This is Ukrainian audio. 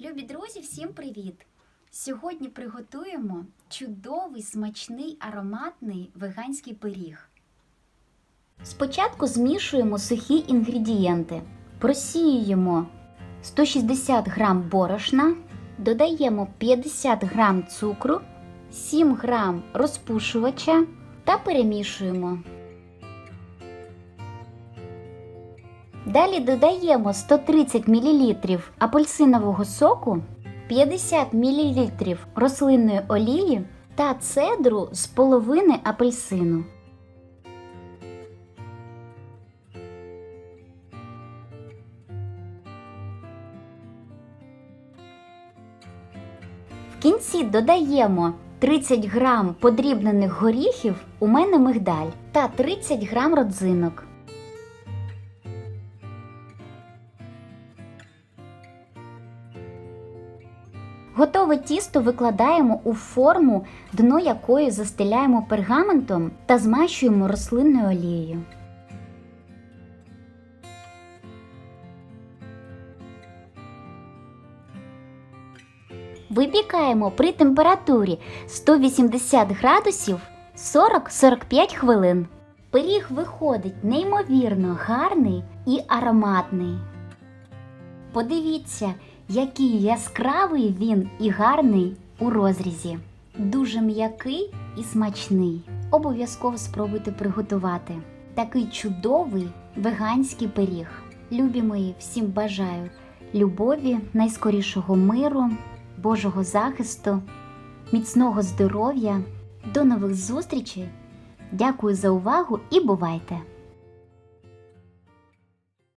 Любі друзі, всім привіт! Сьогодні приготуємо чудовий, смачний, ароматний веганський пиріг. Спочатку змішуємо сухі інгредієнти. Просіюємо 160 г борошна, додаємо 50 г цукру, 7 г розпушувача та перемішуємо. Далі додаємо 130 мл апельсинового соку, 50 мл рослинної олії та цедру з половини апельсину. В кінці додаємо 30 грам подрібнених горіхів, у мене мигдаль, та 30 грам родзинок. Готове тісто викладаємо у форму, дно якої застеляємо пергаментом та змащуємо рослинною олією. Випікаємо при температурі 180 градусів 40-45 хвилин. Пиріг виходить неймовірно гарний і ароматний. Подивіться, який яскравий він і гарний у розрізі. Дуже м'який і смачний. Обов'язково спробуйте приготувати такий чудовий веганський пиріг. Любі мої, всім бажаю любові, найскорішого миру, Божого захисту, міцного здоров'я. До нових зустрічей! Дякую за увагу і бувайте!